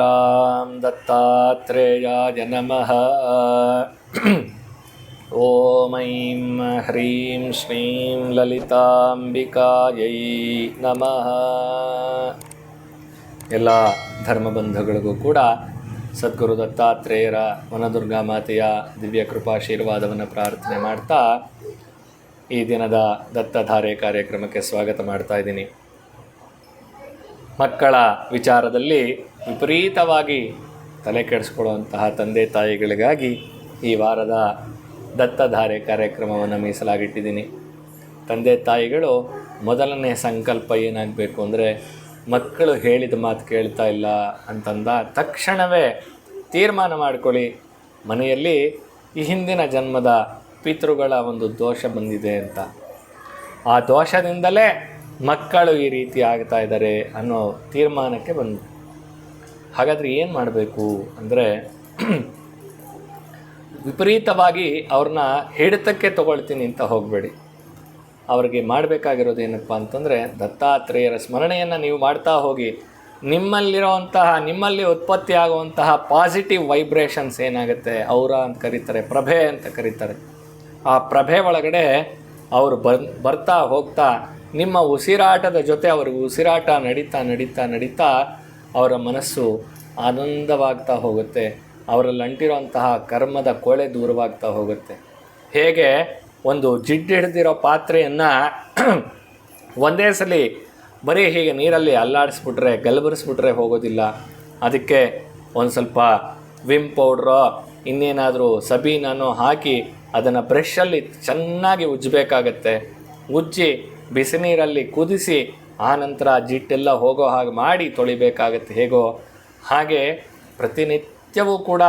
श्रीमद्गुरुब्रह्मणोऽब्रह्मरुद्रां दत्तात्रेयाय नमः ॐ ऐं ह्रीं श्रीं ललिताम्बिकायै ನಮಃ ಎಲ್ಲ ಧರ್ಮಬಂಧುಗಳಿಗೂ ಕೂಡ ಸದ್ಗುರು ದತ್ತಾತ್ರೇಯರ ವನದುರ್ಗಾ ಮಾತೆಯ ದಿವ್ಯ ಕೃಪಾಶೀರ್ವಾದವನ್ನು ಪ್ರಾರ್ಥನೆ ಮಾಡ್ತಾ ಈ ದಿನದ ದತ್ತಧಾರೆ ಕಾರ್ಯಕ್ರಮಕ್ಕೆ ಸ್ವಾಗತ ಮಾಡ್ತಾ ಇದ್ದೀನಿ ಮಕ್ಕಳ ವಿಚಾರದಲ್ಲಿ ವಿಪರೀತವಾಗಿ ತಲೆ ಕೆಡಿಸ್ಕೊಳ್ಳುವಂತಹ ತಂದೆ ತಾಯಿಗಳಿಗಾಗಿ ಈ ವಾರದ ದತ್ತಧಾರೆ ಕಾರ್ಯಕ್ರಮವನ್ನು ಮೀಸಲಾಗಿಟ್ಟಿದ್ದೀನಿ. ತಂದೆ ತಾಯಿಗಳು ಮೊದಲನೇ ಸಂಕಲ್ಪ ಏನಾಗಬೇಕು ಅಂದರೆ ಮಕ್ಕಳು ಹೇಳಿದ ಮಾತು ಕೇಳ್ತಾ ಇಲ್ಲ ಅಂತಂದ ತಕ್ಷಣವೇ ತೀರ್ಮಾನ ಮಾಡ್ಕೊಳ್ಳಿ. ಮನೆಯಲ್ಲಿ ಈ ಹಿಂದಿನ ಜನ್ಮದ ಪಿತೃಗಳ ಒಂದು ದೋಷ ಬಂದಿದೆ ಅಂತ. ಆ ದೋಷದಿಂದಲೇ ಮಕ್ಕಳು ಈ ರೀತಿ ಆಗ್ತಾ ಇದ್ದಾರೆ ಅನ್ನೋ ತೀರ್ಮಾನಕ್ಕೆ ಬಂದು ಹಾಗಾದರೆ ಏನು ಮಾಡಬೇಕು ಅಂದರೆ ವಿಪರೀತವಾಗಿ ಅವ್ರನ್ನ ಹಿಡಿತಕ್ಕೆ ತಗೊಳ್ತೀನಿ ಅಂತ ಹೋಗಬೇಡಿ. ಅವ್ರಿಗೆ ಮಾಡಬೇಕಾಗಿರೋದು ಏನಪ್ಪ ಅಂತಂದರೆ ದತ್ತಾತ್ರೇಯರ ಸ್ಮರಣೆಯನ್ನು ನೀವು ಮಾಡ್ತಾ ಹೋಗಿ, ನಿಮ್ಮಲ್ಲಿರೋವಂತಹ, ನಿಮ್ಮಲ್ಲಿ ಉತ್ಪತ್ತಿ ಆಗುವಂತಹ ಪಾಸಿಟಿವ್ ವೈಬ್ರೇಷನ್ಸ್ ಏನಾಗುತ್ತೆ? ಅವರ ಅಂತ ಕರೀತಾರೆ, ಪ್ರಭೆ ಅಂತ ಕರೀತಾರೆ. ಆ ಪ್ರಭೆ ಒಳಗಡೆ ಅವರು ಬರ್, ಬರ್ತಾ ಹೋಗ್ತಾ, ನಿಮ್ಮ ಉಸಿರಾಟದ ಜೊತೆ ಅವ್ರಿಗೆ ಉಸಿರಾಟ ನಡೀತಾ ನಡೀತಾ ನಡೀತಾ ಅವರ ಮನಸ್ಸು ಆನಂದವಾಗ್ತಾ ಹೋಗುತ್ತೆ. ಅವರಲ್ಲಿ ಅಂಟಿರೋಂತಹ ಕರ್ಮದ ಕೊಳೆ ದೂರವಾಗ್ತಾ ಹೋಗುತ್ತೆ. ಹೇಗೆ? ಒಂದು ಜಿಡ್ಡು ಹಿಡಿದಿರೋ ಪಾತ್ರೆಯನ್ನು ಒಂದೇ ಸಲ ಬರೀ ಹೀಗೆ ನೀರಲ್ಲಿ ಅಲ್ಲಾಡಿಸ್ಬಿಟ್ರೆ ಗಲಬರಿಸ್ಬಿಟ್ರೆ ಹೋಗೋದಿಲ್ಲ. ಅದಕ್ಕೆ ಒಂದು ಸ್ವಲ್ಪ ವಿಮ್ ಪೌಡ್ರೋ, ಇನ್ನೇನಾದರೂ ಸಬೀನೋ ಹಾಕಿ ಅದನ್ನು ಬ್ರಷಲ್ಲಿ ಚೆನ್ನಾಗಿ ಉಜ್ಜಬೇಕಾಗತ್ತೆ. ಉಜ್ಜಿ ಬಿಸಿ ನೀರಲ್ಲಿ ನಂತರ ಆ ಜಿಟ್ಟೆಲ್ಲ ಹೋಗೋ ಹಾಗೆ ಮಾಡಿ ತೊಳಿಬೇಕಾಗತ್ತೆ, ಹೇಗೋ? ಹಾಗೆ ಪ್ರತಿನಿತ್ಯವೂ ಕೂಡ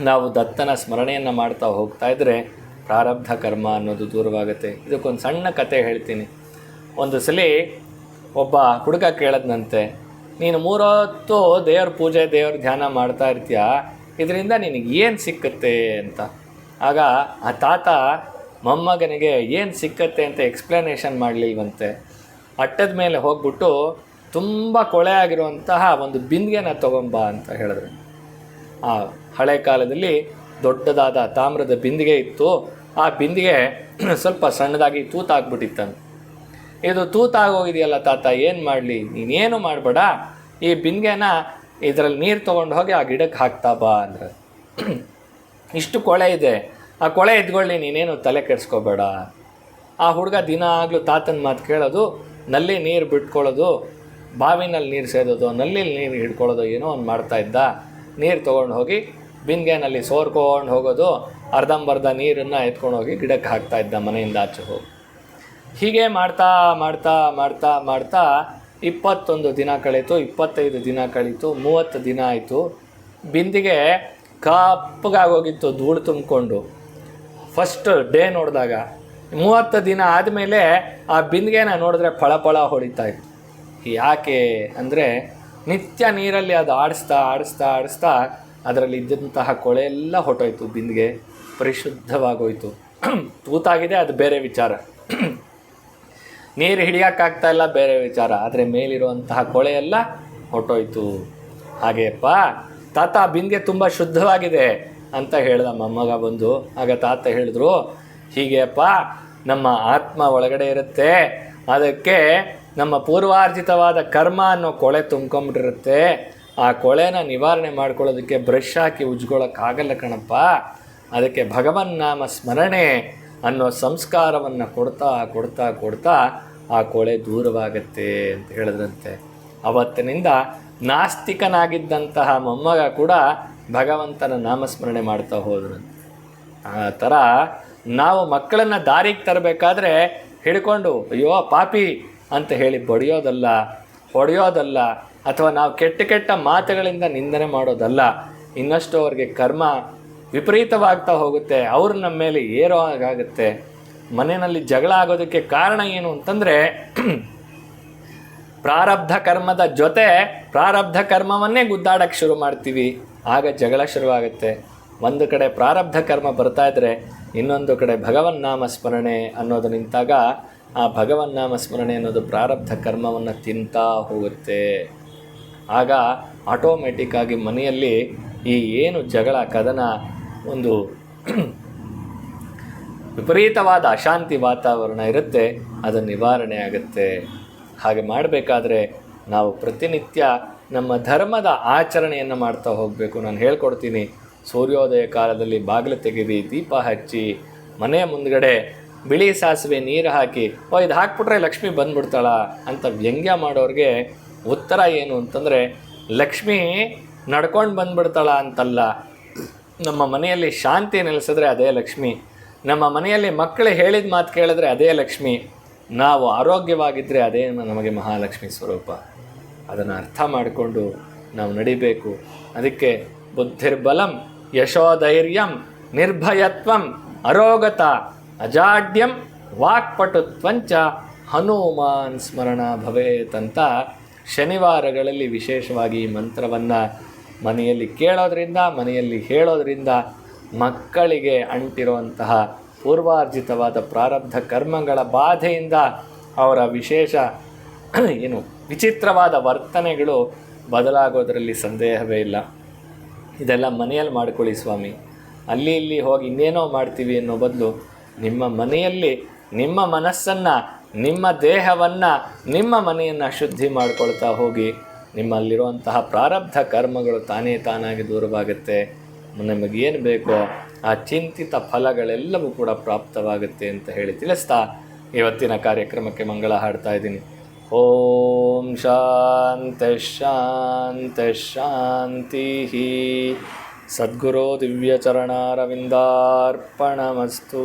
ನಾವು ದತ್ತನ ಸ್ಮರಣೆಯನ್ನು ಮಾಡ್ತಾ ಹೋಗ್ತಾ ಇದ್ದರೆ ಪ್ರಾರಬ್ಧ ಕರ್ಮ ಅನ್ನೋದು ದೂರವಾಗುತ್ತೆ. ಇದಕ್ಕೊಂದು ಸಣ್ಣ ಕತೆ ಹೇಳ್ತೀನಿ. ಒಂದು ಸಲ ಒಬ್ಬ ಹುಡುಗ ಕೇಳದ್ನಂತೆ, ನೀನು ಮೂರೊತ್ತು ದೇವ್ರ ಪೂಜೆ, ದೇವ್ರ ಧ್ಯಾನ ಮಾಡ್ತಾ ಇರ್ತೀಯ? ಇದರಿಂದ ನಿನಗೆ ಏನು ಸಿಕ್ಕತ್ತೆ? ಅಂತ. ಆಗ ಆ ತಾತ ಮೊಮ್ಮಗನಿಗೆ ಏನು ಸಿಕ್ಕತ್ತೆ ಅಂತ ಎಕ್ಸ್ಪ್ಲನೇಷನ್ ಮಾಡಲಿಲ್ವಂತೆ. ಅಟ್ಟದ ಮೇಲೆ ಹೋಗ್ಬಿಟ್ಟು ತುಂಬ ಕೊಳೆ ಆಗಿರುವಂತಹ ಒಂದು ಬಿಂದಿಗೆನ ತಗೊಂಬ ಅಂತ ಹೇಳಿದ್ರು. ಆ ಹಳೆ ಕಾಲದಲ್ಲಿ ದೊಡ್ಡದಾದ ತಾಮ್ರದ ಬಿಂದಿಗೆ ಇತ್ತು. ಆ ಬಿಂದಿಗೆ ಸ್ವಲ್ಪ ಸಣ್ಣದಾಗಿ ತೂತಾಗ್ಬಿಟ್ಟಿತ್ತಂತ ಇದು ತೂತಾಗೋಗಿದೆಯಲ್ಲ ತಾತ, ಏನು ಮಾಡಲಿ? ನೀನೇನು ಮಾಡಬೇಡ? ಈ ಬಿಂದಿಗೆನ ಇದರಲ್ಲಿ ನೀರು ತೊಗೊಂಡು ಹೋಗಿ ಆ ಗಿಡಕ್ಕೆ ಹಾಕ್ತಾ ಬಾ ಅಂದ್ರೆ. ಇಷ್ಟು ಕೊಳೆ ಇದೆ. ಆ ಕೊಳೆ ಎದ್ಕೊಳ್ಳಿ ನೀನೇನು ತಲೆ ಕೆಡಿಸ್ಕೋಬೇಡ? ಆ ಹುಡುಗ ದಿನ ಆಗಲೂ ತಾತನ ಮಾತು ಕೇಳೋದು ನಲ್ಲಿ ನೀರು ಬಿಟ್ಕೊಳ್ಳೋದು, ಬಾವಿನಲ್ಲಿ ನೀರು ಸೇದೋದು, ನಲ್ಲಿ ನೀರು ಹಿಡ್ಕೊಳ್ಳೋದು ಏನೋ ಒಂದು ಮಾಡ್ತಾ ಇದ್ದ. ನೀರು ತೊಗೊಂಡು ಹೋಗಿ ಬಿಂದಿಗೆನಲ್ಲಿ ಸೋರ್ಕೊಂಡು ಹೋಗೋದು, ಅರ್ಧಂಬರ್ಧ ನೀರನ್ನು ಎತ್ಕೊಂಡು ಹೋಗಿ ಗಿಡಕ್ಕೆ ಹಾಕ್ತಾ ಇದ್ದ ಮನೆಯಿಂದ ಆಚೆ ಹೋಗಿ. ಹೀಗೆ ಮಾಡ್ತಾ ಮಾಡ್ತಾ ಮಾಡ್ತಾ ಮಾಡ್ತಾ ಇಪ್ಪತ್ತೊಂದು ದಿನ ಕಳೀತು, ಇಪ್ಪತ್ತೈದು ದಿನ ಕಳೀತು, ಮೂವತ್ತು ದಿನ ಆಯಿತು. ಬಿಂದಿಗೆ ಕಪ್ಪಗಾಗೋಗಿತ್ತು ಧೂಳು ತುಂಬಿಕೊಂಡು. ಫಸ್ಟ್ ಡೇ ನೋಡಿದಾಗ ಮೂವತ್ತು ದಿನ ಆದಮೇಲೆ ಆ ಬಿಂದಿಗೆನ ನೋಡಿದ್ರೆ ಫಳ ಫಳ ಹೊಡಿತಾ ಇತ್ತು. ಯಾಕೆ ಅಂದರೆ ನಿತ್ಯ ನೀರಲ್ಲಿ ಅದು ಆಡಿಸ್ತಾ ಆಡಿಸ್ತಾ ಆಡಿಸ್ತಾ ಅದರಲ್ಲಿ ಇದ್ದಂತಹ ಕೊಳೆ ಎಲ್ಲ ಹೊಟ್ಟೋಯ್ತು. ಬಿಂದಿಗೆ ಪರಿಶುದ್ಧವಾಗೋಯ್ತು. ತೂತಾಗಿದೆ, ಅದು ಬೇರೆ ವಿಚಾರ. ನೀರು ಹಿಡಿಯೋಕ್ಕಾಗ್ತಾ ಇಲ್ಲ, ಬೇರೆ ವಿಚಾರ. ಆದರೆ ಮೇಲಿರುವಂತಹ ಕೊಳೆ ಎಲ್ಲ ಹೊಟ್ಟೋಯ್ತು. ಹಾಗೆಯಪ್ಪ, ತಾತ, ಬಿಂದಿಗೆ ತುಂಬ ಶುದ್ಧವಾಗಿದೆ ಅಂತ ಹೇಳ್ದ ಮೊಮ್ಮಗ ಬಂದು. ಆಗ ತಾತ ಹೇಳಿದ್ರು ಹೀಗೆಯಪ್ಪ, ನಮ್ಮ ಆತ್ಮ ಒಳಗಡೆ ಇರುತ್ತೆ. ಅದಕ್ಕೆ ನಮ್ಮ ಪೂರ್ವಾರ್ಜಿತವಾದ ಕರ್ಮ ಅನ್ನೋ ಕೊಳೆ ತುಂಬ್ಕೊಂಬಿಟ್ಟಿರುತ್ತೆ. ಆ ಕೊಳೆನ ನಿವಾರಣೆ ಮಾಡ್ಕೊಳ್ಳೋದಕ್ಕೆ ಬ್ರಷ್ ಹಾಕಿ ಉಜ್ಕೊಳ್ಳೋಕ್ಕಾಗಲ್ಲ ಕಣಪ್ಪ. ಅದಕ್ಕೆ ಭಗವನ್ ನಾಮ ಸ್ಮರಣೆ ಅನ್ನೋ ಸಂಸ್ಕಾರವನ್ನು ಕೊಡ್ತಾ ಕೊಡ್ತಾ ಕೊಡ್ತಾ ಆ ಕೊಳೆ ದೂರವಾಗತ್ತೆ ಅಂತ ಹೇಳಿದ್ರಂತೆ. ಅವತ್ತಿನಿಂದ ನಾಸ್ತಿಕನಾಗಿದ್ದಂತಹ ಮೊಮ್ಮಗ ಕೂಡ ಭಗವಂತನ ನಾಮಸ್ಮರಣೆ ಮಾಡ್ತಾ ಹೋದ್ರಂತೆ. ಆ ಥರ ನಾವು ಮಕ್ಕಳನ್ನು ದಾರಿಗೆ ತರಬೇಕಾದ್ರೆ ಹಿಡ್ಕೊಂಡು, ಅಯ್ಯೋ, ಪಾಪಿ ಅಂತ ಹೇಳಿ ಬಡಿಯೋದಲ್ಲ, ಹೊಡೆಯೋದಲ್ಲ, ಅಥವಾ ನಾವು ಕೆಟ್ಟ ಕೆಟ್ಟ ಮಾತುಗಳಿಂದ ನಿಂದನೆ ಮಾಡೋದಲ್ಲ, ಇನ್ನಷ್ಟು ಅವ್ರಿಗೆ ಕರ್ಮ ವಿಪರೀತವಾಗ್ತಾ ಹೋಗುತ್ತೆ, ಅವ್ರ ನಮ್ಮ ಮೇಲೆ ಏರೋ ಆಗುತ್ತೆ ಮನೆಯಲ್ಲಿ ಜಗಳ ಆಗೋದಕ್ಕೆ ಕಾರಣ ಏನು ಅಂತಂದರೆ, ಪ್ರಾರಬ್ಧ ಕರ್ಮದ ಜೊತೆ ಪ್ರಾರಬ್ಧ ಕರ್ಮವನ್ನೇ ಗುದ್ದಾಡಕ್ಕೆ ಶುರು ಮಾಡ್ತೀವಿ. ಆಗ ಜಗಳ ಶುರುವಾಗುತ್ತೆ. ಒಂದು ಕಡೆ ಪ್ರಾರಬ್ಧ ಕರ್ಮ ಬರ್ತಾ ಇದ್ರೆ ಇನ್ನೊಂದು ಕಡೆ ಭಗವನ್ನಾಮ ಸ್ಮರಣೆ ಅನ್ನೋದು ನಿಂತಾಗ ಆ ಭಗವನ್ನಾಮ ಸ್ಮರಣೆ ಅನ್ನೋದು ಪ್ರಾರಬ್ಧ ಕರ್ಮವನ್ನು ತಿಂತಾ ಹೋಗುತ್ತೆ. ಆಗ ಆಟೋಮೆಟಿಕ್ಕಾಗಿ ಮನೆಯಲ್ಲಿ ಈ ಏನು ಜಗಳ, ಕದನ ಒಂದು ವಿಪರೀತವಾದ ಅಶಾಂತಿ ವಾತಾವರಣ ಇರುತ್ತೆ, ಅದು ನಿವಾರಣೆ ಆಗುತ್ತೆ. ಹಾಗೆ ಮಾಡಬೇಕಾದ್ರೆ ನಾವು ಪ್ರತಿನಿತ್ಯ ನಮ್ಮ ಧರ್ಮದ ಆಚರಣೆಯನ್ನು ಮಾಡ್ತಾ ಹೋಗಬೇಕು. ನಾನು ಹೇಳ್ಕೊಡ್ತೀನಿ ಸೂರ್ಯೋದಯ ಕಾಲದಲ್ಲಿ ಬಾಗಿಲು ತೆಗೆದು ದೀಪ ಹಚ್ಚಿ ಮನೆಯ ಮುಂದ್ಗಡೆ ಬಿಳಿ ಸಾಸಿವೆ ನೀರು ಹಾಕಿ, ಓ, ಇದು ಹಾಕ್ಬಿಟ್ರೆ ಲಕ್ಷ್ಮಿ ಬಂದ್ಬಿಡ್ತಾಳ ಅಂತ ವ್ಯಂಗ್ಯ ಮಾಡೋರಿಗೆ ಉತ್ತರ ಏನು ಅಂತಂದರೆ, ಲಕ್ಷ್ಮಿ ನಡ್ಕೊಂಡು ಬಂದ್ಬಿಡ್ತಾಳ ಅಂತಲ್ಲ. ನಮ್ಮ ಮನೆಯಲ್ಲಿ ಶಾಂತಿ ನೆಲೆಸಿದ್ರೆ ಅದೇ ಲಕ್ಷ್ಮಿ. ನಮ್ಮ ಮನೆಯಲ್ಲಿ ಮಕ್ಕಳು ಹೇಳಿದ ಮಾತು ಕೇಳಿದ್ರೆ ಅದೇ ಲಕ್ಷ್ಮಿ. ನಾವು ಆರೋಗ್ಯವಾಗಿದ್ದರೆ ಅದೇ ನಮಗೆ ಮಹಾಲಕ್ಷ್ಮಿ ಸ್ವರೂಪ. ಅದನ್ನು ಅರ್ಥ ಮಾಡಿಕೊಂಡು ನಾವು ನಡಿಬೇಕು. ಅದಕ್ಕೆ ಬುದ್ಧಿರ್ಬಲಂ ಯಶೋಧೈರ್ಯಂ ನಿರ್ಭಯತ್ವಂ ಅರೋಗತ ಅಜಾಡ್ಯಂ ವಾಕ್ಪಟುತ್ವಂಚ ಹನುಮಾನ್ ಸ್ಮರಣ ಭವೇತ್ ಅಂತ ಶನಿವಾರಗಳಲ್ಲಿ ವಿಶೇಷವಾಗಿ ಈ ಮಂತ್ರವನ್ನು ಮನೆಯಲ್ಲಿ ಕೇಳೋದ್ರಿಂದ, ಮನೆಯಲ್ಲಿ ಹೇಳೋದ್ರಿಂದ ಮಕ್ಕಳಿಗೆ ಅಂಟಿರುವಂತಹ ಪೂರ್ವಾರ್ಜಿತವಾದ ಪ್ರಾರಬ್ಧ ಕರ್ಮಗಳ ಬಾಧೆಯಿಂದ ಅವರ ವಿಶೇಷ ಏನು ವಿಚಿತ್ರವಾದ ವರ್ತನೆಗಳು ಬದಲಾಗೋದರಲ್ಲಿ ಸಂದೇಹವೇ ಇಲ್ಲ. ಇದೆಲ್ಲ ಮನೆಯಲ್ಲಿ ಮಾಡ್ಕೊಳ್ಳಿ ಸ್ವಾಮಿ. ಅಲ್ಲಿ ಇಲ್ಲಿ ಹೋಗಿ ಇನ್ನೇನೋ ಮಾಡ್ತೀವಿ ಅನ್ನೋ ಬದಲು ನಿಮ್ಮ ಮನೆಯಲ್ಲಿ ನಿಮ್ಮ ಮನಸ್ಸನ್ನು, ನಿಮ್ಮ ದೇಹವನ್ನು, ನಿಮ್ಮ ಮನೆಯನ್ನು ಶುದ್ಧಿ ಮಾಡ್ಕೊಳ್ತಾ ಹೋಗಿ ನಿಮ್ಮಲ್ಲಿರುವಂತಹ ಪ್ರಾರಬ್ಧ ಕರ್ಮಗಳು ತಾನೇ ತಾನಾಗಿ ದೂರವಾಗುತ್ತೆ. ನಮಗೇನು ಬೇಕೋ ಆ ಚಿಂತಿತ ಫಲಗಳೆಲ್ಲವೂ ಕೂಡ ಪ್ರಾಪ್ತವಾಗುತ್ತೆ ಅಂತ ಹೇಳಿ ತಿಳಿಸ್ತಾ ಇವತ್ತಿನ ಕಾರ್ಯಕ್ರಮಕ್ಕೆ ಮಂಗಳ ಹಾಡ್ತಾ ಇದ್ದೀನಿ. ಓಂ ಶಾಂತಿ ಸದ್ಗುರೋ ದಿವ್ಯಚರಣಾರವಿಂದಾರ್ಪಣಮಸ್ತು